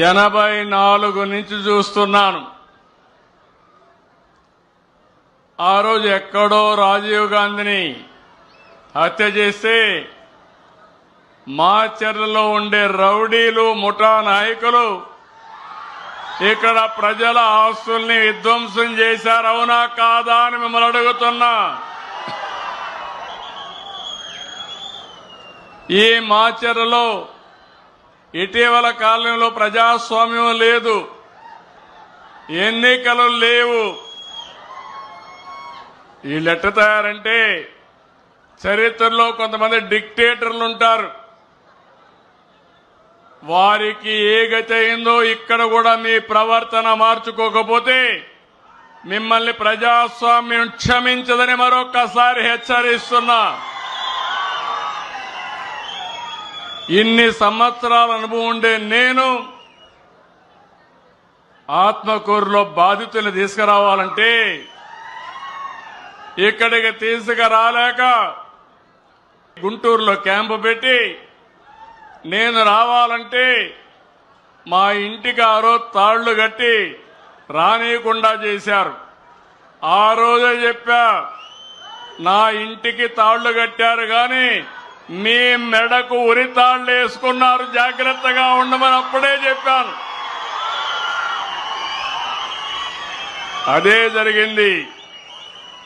ఎనభై నాలుగు నుంచి చూస్తున్నాను. ఆ రోజు ఎక్కడో రాజీవ్ గాంధీని హత్య చేస్తే మా మాచర్లలో ఉండే రౌడీలు ముఠా నాయకులు ఇక్కడ ప్రజల ఆస్తుల్ని విధ్వంసం చేశారు. అవునా కాదా అని మిమ్మల్ని అడుగుతున్నా. ఈ మాచర్లలో ఇటీవల కాలంలో ప్రజాస్వామ్యం లేదు. ఎన్నికలు లేవు. ఈ ఎట్ట తయారంటే చరిత్రలో కొంతమంది డిక్టేటర్లు ఉంటారు. వారికి ఏ గతి అయిందో ఇక్కడ కూడా మీ ప్రవర్తన మార్చుకోకపోతే మిమ్మల్ని ప్రజాస్వామ్యం క్షమించదని మరొక్కసారి హెచ్చరిస్తున్నా. ఇన్ని సంవత్సరాల అనుభవం ఉండే నేను ఆత్మకూరులో బాధితుల్ని తీసుకురావాలంటే ఇక్కడికి తీసుకురాలేక గుంటూరులో క్యాంపు పెట్టి నేను రావాలంటే మా ఇంటికి ఆ రోజు తాళ్ళు కట్టి రానియకుండా చేశారు. ఆ రోజే చెప్పా నా ఇంటికి తాళ్ళు కట్టారు కానీ మీ మెడకు ఉరితాళ్ళు వేసుకున్నారు. జాగ్రత్తగా ఉండమని అప్పుడే చెప్పాను. అదే జరిగింది.